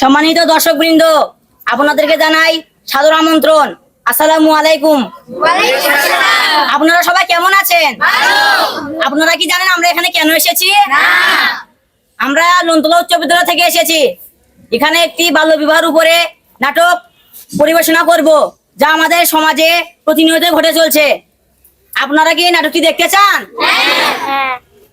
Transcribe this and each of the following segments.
সম্মানিত দর্শক বৃন্দ আপনাদেরকে জানাই সাদর আমন্ত্রণ। আসসালামু আলাইকুম। আপনারা সবাই কেমন আছেন? আপনারা কি জানেন আমরা এখানে কেন এসেছি? আমরা লন্তলা উচ্চ বিদ্যালয় থেকে এসেছি। এখানে একটি বাল্য বিবাহের উপরে নাটক পরিবেশনা করব যা আমাদের সমাজে প্রতিনিয়ত ঘটে চলছে। আপনারা কি নাটকটি দেখতে চান?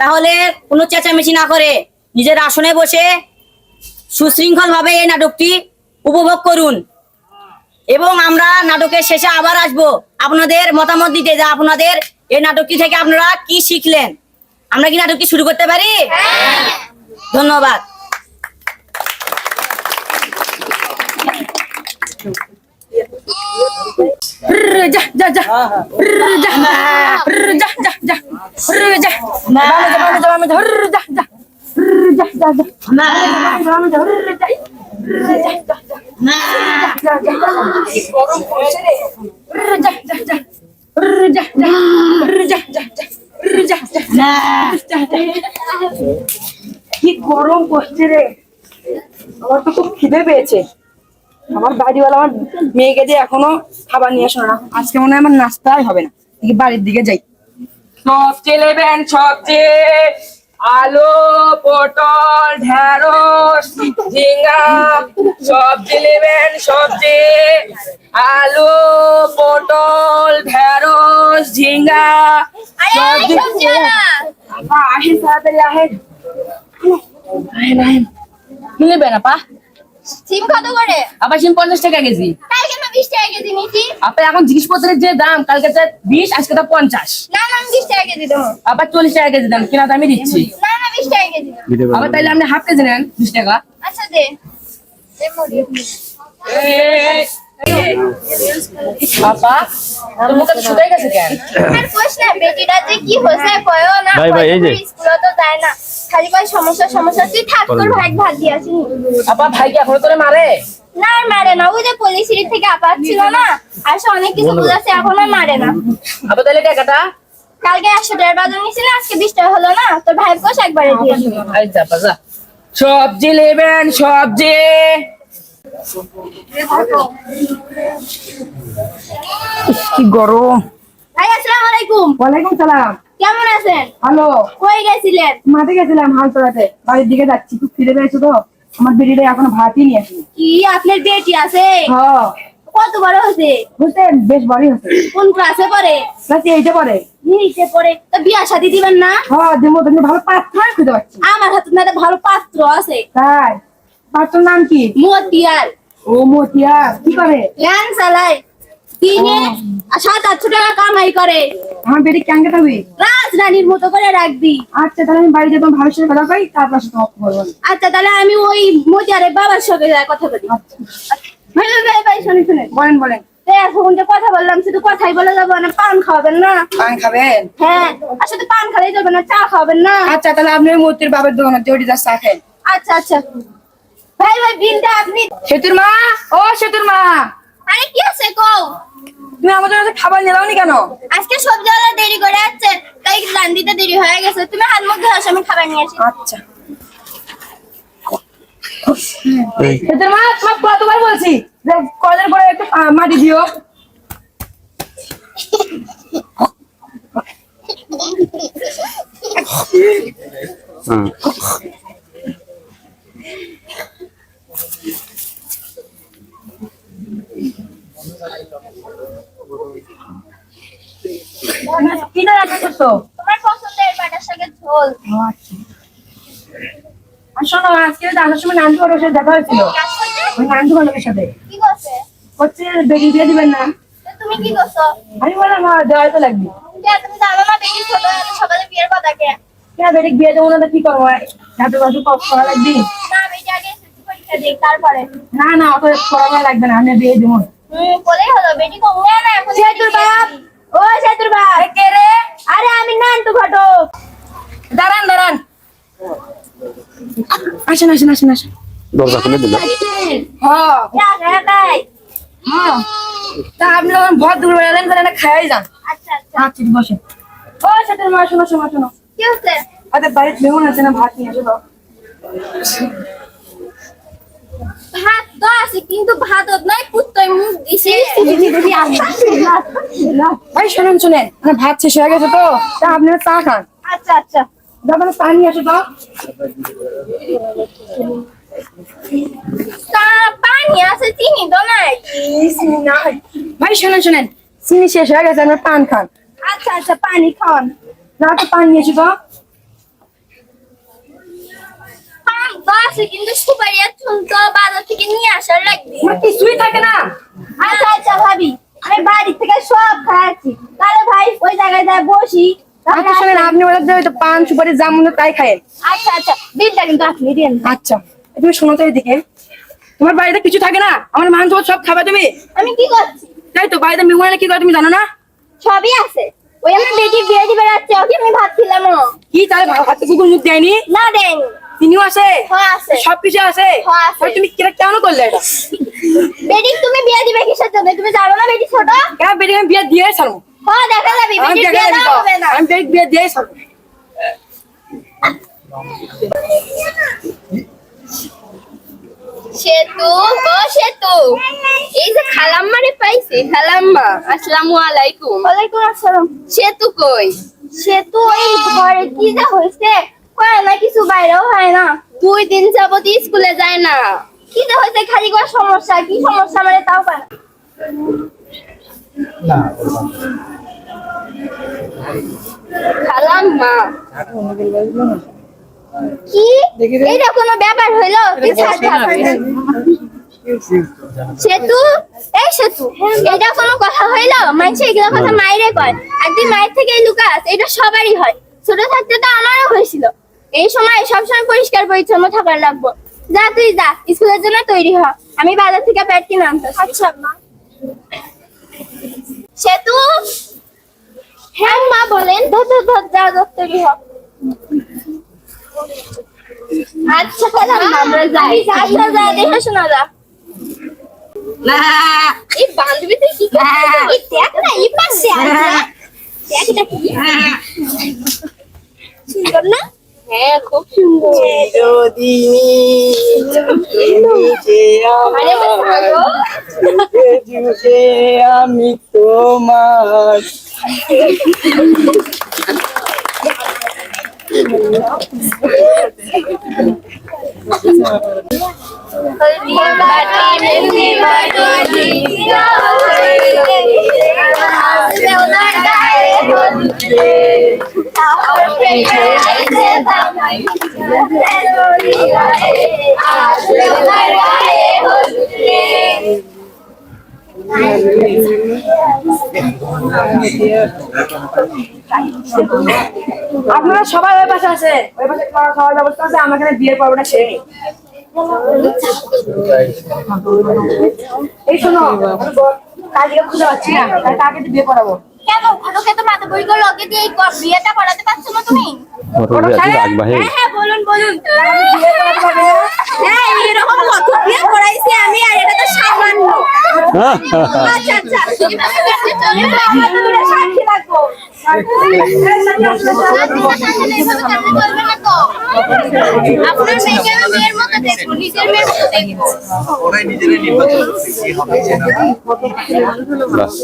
তাহলে কোনো চেঁচামেচি না করে নিজের আসনে বসে সুশৃঙ্খল ভাবে এই নাটকটি উপভোগ করুন এবং আমরা নাটকের শেষে আবার আসব আপনাদের মতামত দিতে যে আপনাদের এই নাটকটি থেকে আপনারা কি শিখলেন আমরা কি নাটকটি শুরু করতে পারি ধন্যবাদ যা কি গরম পড়ছে রে? আমার তো খুব খিদে পেয়েছে। আমার বাড়িওয়ালা আমার মেয়েকে যে এখনও খাবার নিয়ে আসলো না। আজকে মনে হয় আমার নাস্তাই হবে না। বাড়ির দিকে যাই। সবচেয়ে নেবেন সবচেয়ে। আলু পটল ঢেঁড়স ঝিঙ্গা সবজি নেবেন সবজি। আলু পটল ঢেঁড়স ঝিঙ্গা সবজি। আহেন তাড়াতাড়ি আহেন। আহেন আহেন। নেবেন আপা? সিম কত করে? আবার সিম পঞ্চাশ টাকা কেজি। কালকে না বিশ টাকা কেজি নিয়েছি আপনার এখন জিনিসপত্রের যে দাম কালকে তো বিশ আজকে তো পঞ্চাশ। না আমি টাকা কেজি আবার চল্লিশ টাকা কেজি দাম কিনা দামই দিচ্ছি না না বিশ টাকা কেজি দেবো। আবার তাইলে আপনি হাফ কেজি নেন বিশ টাকা। আচ্ছা দে। দে মুড়ি। ভাই, ভাই, এই যে। তো না। খালি কয় সমস্যা সমস্যা তুই থাক তোর আপা ভাই কি এখনও তোরে মারে? না আর মারে না। ওই যে পুলিশের থেকে আপাত ছিল না আর সে অনেক কিছু বুঝাচ্ছে এখন আর মারে না। আপা তাহলে টাকাটা কালকে একশো টাকার বাজার নিয়েছিল আজকে বিশ টাকা হলো না? তোর ভাই কোষ একবারে দিয়ে দিবি। সবজি নেবেন সবজি কি গরম। ভাই আসসালামু আলাইকুম। ওয়ালাইকুম সালাম। কেমন আছেন? হ্যালো কই গেছিলেন? মাঠে গেছিলাম হাল তোলাতে বাড়ির দিকে যাচ্ছি খুব ফিরে পেয়েছ তো। আমার বেরিয়ে এখনও ভাতই নিয়ে আসিনি। কি আপনার বেটি আছে? হ্যাঁ। কত বড় হয়েছে? বুঝতে বেশ বড়ই হচ্ছে কোন ক্লাসে পড়ে? ক্লাসে এইটা নিচে পড়ে। তো বিয়া শাদি দিবেন না? হ্যাঁ দেবো তুমি ভালো পাত্র খুঁজে পাচ্ছি। আমার হাতে না ভালো পাত্র আছে। তাই। পাত্রর নাম কি? মতিয়ার। ও মতিয়া কি করে? ল্যান চালায় দিনে সাত আটশো টাকা কামাই করে। আমার বেটি ক্যাঙ্গে থাকবি? রাজরানীর মতো করে রাখবি। আচ্ছা তাহলে আমি বাড়িতে তোমার ভাবির সাথে কথা কই তারপর তোমাকে বলব। আচ্ছা তাহলে আমি ওই মতিয়ারের বাবার সঙ্গে কথা বলি। আচ্ছা। ভাই ভাই ভাই ভাই শুনে শুনে বলেন বলেন। এখন যে কথা বললাম শুধু কথাই বলে যাব না পান খাওয়াবেন না। পান খাবেন? হ্যাঁ আর শুধু পান খালেই যাবে না চা খাওয়াবেন না। আচ্ছা তাহলে আপনি মূর্তির বাবার দোকানে জড়ি যা চা খান আচ্ছা আচ্ছা। ভাই ভাই বিলটা আপনি সেতুর মা? ও সেতুর মা। আরে কি আছে কও তুমি আমাদের কাছে খাবার নিলাওনি কেন? আজকে সবজিওয়ালা দেরি করে যাচ্ছে তাই রান্দিতে দেরি হয়ে গেছে। তুমি হাত মুখ ধোয়ার সময় খাবার নিয়ে আসি। আচ্ছা। সেতুর মা তোমার কতবার বলছি যে কলের পরে একটু মাটি দিও। হুম কি না রান্না করছ? তোমার পছন্দের পাটার শাকের ঝোল। আচ্ছা। আর শোনো আজকে আসার সময় নান্টু বাড়ির সাথে দেখা হয়েছিল। সাথে? ওই নান্টু বাড়ির সাথে। কি করছে? হচ্ছে বেরিয়ে দিয়ে দিবেন না। তুমি কি করছ? আমি বললাম হ্যাঁ দেওয়াই তো লাগবে। তুমি জানো না বেশি ছোট সকালে বিয়ের কথা কে? কেন বেটি বিয়ে দেবো না তো কি করব? ঝাঁটু বাটু করা লাগবে? না বেটি আগে পরীক্ষা দিই তারপরে। না না অত করা লাগবে না আমি বিয়ে দেবো হুম বলেই হলো বেটি কম না এখন সেতুর বাপ? ও সেতুর বাপ? কে রে? আরে আমি নান্টু ঘটক। দাঁড়ান দাঁড়ান। আসেন আসেন আসেন আসেন দরজা খুলে দিল হ্যাঁ একা একাই হ্যাঁ তা আপনি যখন ভর দূর বেড়ালেন তাহলে না খাই যান আচ্ছা আচ্ছা আচ্ছা ও সেতুর মা শোনো শোনো শোনো কি হচ্ছে আচ্ছা বাড়িতে মেহমান আছে না ভাত নিয়ে এসো তো কিন্তু ভাতত নয় পুত্তই মুখ দিছে ভাই শোনেন শোনেন মানে ভাত শেষ হয়ে গেছে তো তা আপনারা চা খান আচ্ছা আচ্ছা আসো তো পানি আছে চিনি তো নাই। ভাই শোনেন শোনেন। চিনি শেষ হয়ে গেছে আপনার পান খান। আচ্ছা আচ্ছা পানি খাওয়ান না তো পান এসো তো আছে কিন্তু সুপারি আর তো বাজার থেকে নিয়ে আসার লাগবে। আমার কিছুই থাকে না। আচ্ছা আচ্ছা ভাবি আমি বাড়ি থেকে সব খাচ্ছি তাহলে ভাই ওই জায়গায় বসি। শোনেন আপনি বলে যে পান সুপারি যা মনে তাই খায়েন। আচ্ছা আচ্ছা বিলটা কিন্তু আপনি দিন আচ্ছা তুমি শোনো তো এদিকে। তোমার বাড়িতে কিছু থাকে না? আমার মাংস ভাত সব খাবে তুমি? আমি কি করছি? তাই তো বাড়িতে মেহমানে কি করে তুমি জানো না? সবই আছে। ওই আমার বেটি বিয়ে দিবে রাখছে ওকে আমি ভাবছিলাম কি তাহলে ভাত হাতে কুকুর মুখ দেয়নি? না দেয়নি। তিনিও আছে? হ্যাঁ আছে। সব কিছু আছে? হ্যাঁ। তুমি কিরা কেন করলে এটা? বেটি তুমি বিয়ে দিবে কিসের জন্য? তুমি জানো না বেটি ছোট? হ্যাঁ বেটি আমি বিয়ে দিয়ে ছাড়বো? সেতু ও সেতু। এই যে খালাম্মারে পাইছে খালাম্মা আসসালামু আলাইকুম। ওয়ালাইকুম আসসালাম। সেতু কই? সেতু ওই ঘরে কি যা হয়েছে? কয় না কিছু বাইরেও হয় না। দুই দিন যাবত স্কুলে যায় না। কি যে হয়েছে খালি কোনো সমস্যা কি সমস্যা মানে তাও পায় না। খালাম্মা। কি? এটা কোনো ব্যাপার হইল? তুই ছাড় ছাড়। সেতু? এই সেতু? এটা কোনো কথা হইল? মানুষ এগুলো কথা মাইরে কয়। একদিন মায়ের থেকে লুকাস। এটা সবারই হয়। ছোট থাকতে তো আমারও হয়েছিল। এই সময় সবসময় পরিষ্কার পরিচ্ছন্ন থাকার লাগবো। যা তুই যা স্কুলের জন্য তৈরি হ। আমি বাজার থেকে প্যাড কিনে আনতে আচ্ছা মা। সেতু? হ্যাঁ মা বলেন। ধর ধর যা তৈরি হ। আচ্ছা তাহলে আমরা যাই। আচ্ছা যা দেখে শোনা যা। এই বান্ধবীতে কি দেখ না এই পাশে দেখ এটা কি। সুন্দর না? হ্যাঁ খুব সুন্দর। আমি তোমার হলদি বাটি মেহেন্দি বাটি আপনারা সবাই ওই পাশে আছে। ওই পাশে খাওয়া খাওয়ার ব্যবস্থা আছে, আমার এখানে বিয়ের পর্বটা সেরে নিই। এই শোনো কালকে খুঁজে পাচ্ছি না দিয়ে বিয়ে করাবো কেন? ঘটকে তো মাথা বই করে লগে দিয়ে এই বিয়েটা করাতে পারছ না তুমি? ওর বিয়ে আছে রাখবাহে হ্যাঁ হ্যাঁ বলুন বলুন। বিয়ে হ্যাঁ এরকম কত বিয়ে করাইছি আমি আর এটা তো সামান্য। আচ্ছা আচ্ছা। সাক্ষী রাখব। আপনার মেয়েকে আমি মেয়ের মতো দেখব নিজের মেয়ের মতো দেখব। ওরাই নিজেরাই নির্বাচন করছে কি হবে কি না। হবে। বাস।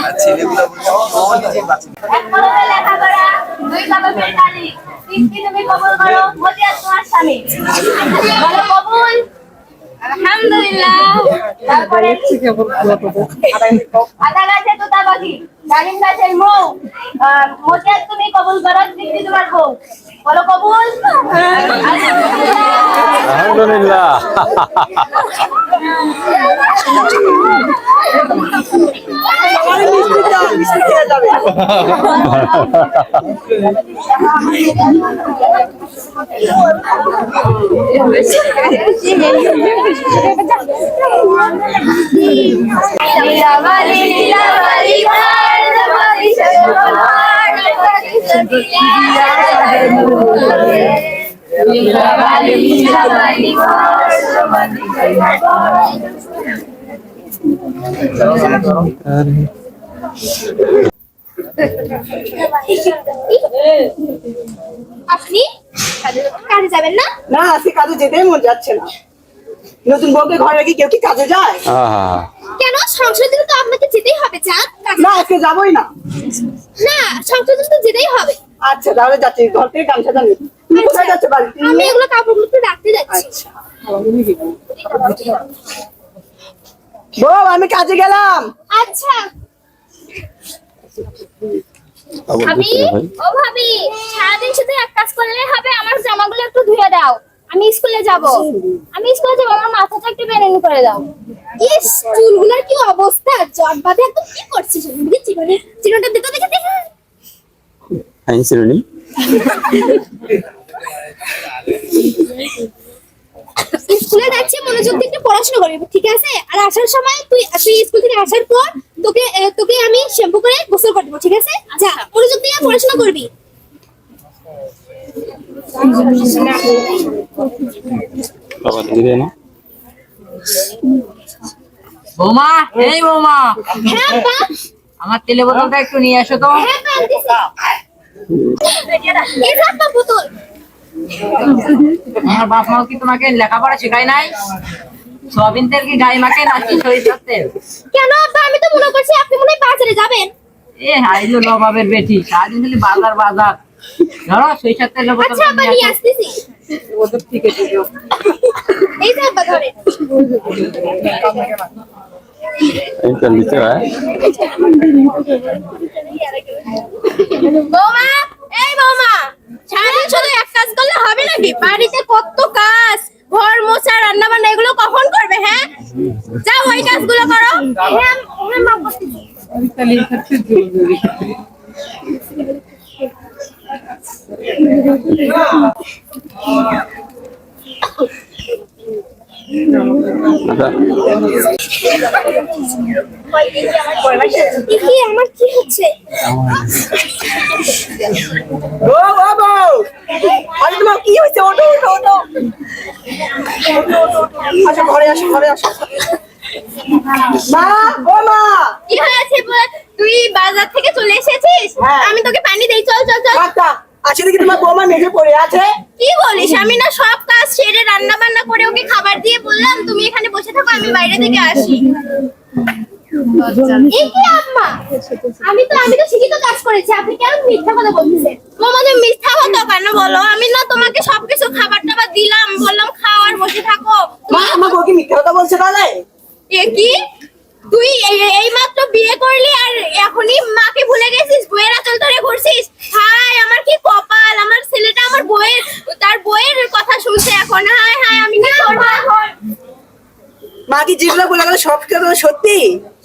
আর ছেলেগুলো বলছে, ও নিজেই বাঁচে না। এক কলমে লেখাপড়া দুই কলমে তালি তিন কি তুমি কবুল করো? মতি আর তোমার স্বামী। বলো কবুল? আলহামদুলিল্লাহ। তারপরে আদা গাছে তোতা পাখি ডালিম গাছের মৌ তুমি কবুল করো তিন তোমার বউ। বলো কবুল? আলহামদুলিল্লাহ। আপনি কাজে যাবেন না? না আজকে কাজে যেতেই মন যাচ্ছে না। নতুন বউকে ঘরে রেখে কেউ কি কাজে যায়? আহা কেন? সংসদে তো আপনাকে যেতেই হবে চাঁদ না আজকে যাবোই না। না সংসদে তো যেতেই হবে। আচ্ছা তাহলে যাচ্ছি ঘর থেকে গামছা জানি কোথায় যাচ্ছে বাড়ি আমি এগুলো কাপড়গুলো রাখতে যাচ্ছি। আচ্ছা। বউ আমি কাজে গেলাম। আচ্ছা। ভাবি ও ভাবি সারাদিন শুধু এক কাজ করলে হবে আমার জামাগুলো একটু ধুয়ে দাও। আমি স্কুলে যাব। আমি স্কুলে যাব আমার মাথাটা একটু বেরেনি করে দাও। ইস চুলগুলোর কি অবস্থা? জট বাঁধে একদম কি করছিস? দিদি চিকনে চিকনটা দিতে দেখে দেখে আইন শ্রেণি স্কুলে যাচ্ছি মনোযোগ দিয়ে একটু পড়াশোনা করবি ঠিক আছে? আর আসার সময় তুই তুই স্কুল থেকে আসার পর তোকে তোকে আমি শ্যাম্পু করে গোসল করে দেবো ঠিক আছে? যা মনোযোগ দিয়ে পড়াশোনা করবি। ধীরে না বৌমা এই বৌমা। আমার তেলে বোতলটা একটু নিয়ে আসো তো। আমার বাপ মাও কি তোমাকে লেখাপড়া শেখায় নাই? সয়াবিন তেল কি গায়ে মাখে নাকি সরিষার তেল? কেন আব্বা? আমি তো মনে করছি আপনি মনে হয় বাজারে যাবেন। এ হাইলো নবাবের বেটি। সারাদিন খালি বাজার বাজার। ধরো আচ্ছা আব্বা নিয়ে আসতেছি। এই যে আব্বা ধরে। এইটা নিচে হয়? বৌমা এই বৌমা সারাদিন শুধু এক কাজ করলে হবে নাকি? বাড়িতে কত কাজ ঘর মোছা রান্না বান্না এগুলো কখন করবে হ্যাঁ? যাও ওই কাজগুলো করো। হ্যাঁ হ্যাঁ মা করতেছি। এ কি আমার কি হচ্ছে? ও ও আরে তোমার কি হয়েছে? ওঠো ওঠো ওঠো। আচ্ছা ঘরে আসো ঘরে আসো। মা ও মা! কি হয়েছে তুই বাজার থেকে চলে এসেছিস? হ্যাঁ। আমি তোকে পানি দেই চল চল চল। আচ্ছা আসলে কি তোমার বৌমা মেঝে পড়ে আছে। কি বলিস? আমি না সব কাজ সেরে রান্না বান্না করে ওকে খাবার দিয়ে বললাম তুমি এখানে বসে থাকো আমি বাইরে থেকে আসি। এ কি আম্মা? আমি তো আমি তো ঠিকই তো কাজ করেছি। আপনি কেন মিথ্যা কথা বলতেছেন? মামা তুমি মিথ্যা কথা কেন বলো? আমি না তোমাকে সবকিছু খাবার টাবার দিলাম বললাম খাও আর বসে থাকো। মা আমার মিথ্যা কথা বলছে তাহলে? এ কি? তুই এই- মাত্র বিয়ে করলি আর এখনই মাকে ভুলে গেছিস বইয়ের আচল ধরে ঘুরছিস? হাই আমার কি কপাল? আমার ছেলেটা আমার বইয়ের তার বইয়ের কথা শুনছে এখন। হাই হাই আমি কি করব? মা কি যেগুলো বলে গেল সব কথা সত্যি?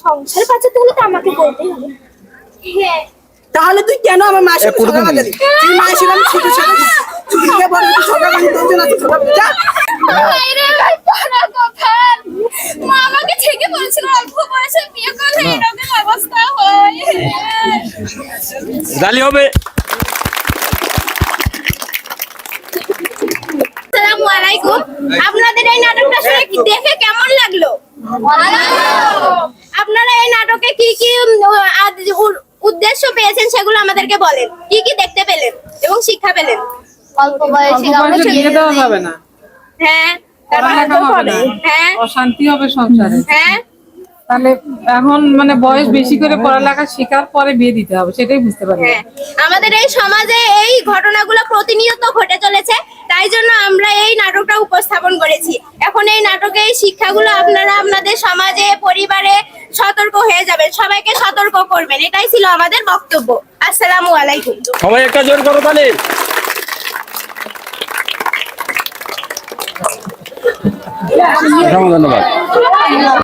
সংসার বাঁচাতে হলে তো আমাকে বলতেই হবে। হ্যাঁ। তাহলে তুই কেন আমার মায়ের সাথে ছুটি ছুটি থেকে বল ঝগড়া বাঁধি তোর জন্য তুই ঝগড়া বাঁধি। যা বাইরে ভাই পড়া কখন মা আমাকে থেকে বলছিল অল্প বয়সে বিয়ে করলে এরকম অবস্থা হয় গালি হবে। আসসালামু আলাইকুম আপনাদের এই নাটকটা শুনে দেখে কেমন লাগল? আপনারা এই নাটকে কি কি উদ্দেশ্য পেয়েছেন সেগুলো আমাদেরকে বলেন। কি কি দেখতে পেলেন এবং শিক্ষা পেলেন? অল্প বয়সে বয়সে বিয়ে দেওয়া যাবে না। হ্যাঁ তারপর পড়ালেখা হবে না। হ্যাঁ। অশান্তি হবে সংসারে। হ্যাঁ। তাহলে এখন মানে বয়স বেশি করে পড়ালেখা শেখার পরে বিয়ে দিতে হবে সেটাই বুঝতে পারি আমাদের এই সমাজে এই ঘটনাগুলো প্রতিনিয়ত ঘটে চলেছে তাই জন্য আমরা এই নাটকটা উপস্থাপন করেছি। এখন এই নাটকে এই শিক্ষাগুলো আপনারা আপনাদের সমাজে পরিবারে সতর্ক হয়ে যাবেন। সবাইকে সতর্ক করবেন এটাই ছিল আমাদের বক্তব্য। আসসালামু আলাইকুম। সবাই একটা জোর করো তাহলে। ধন্যবাদ।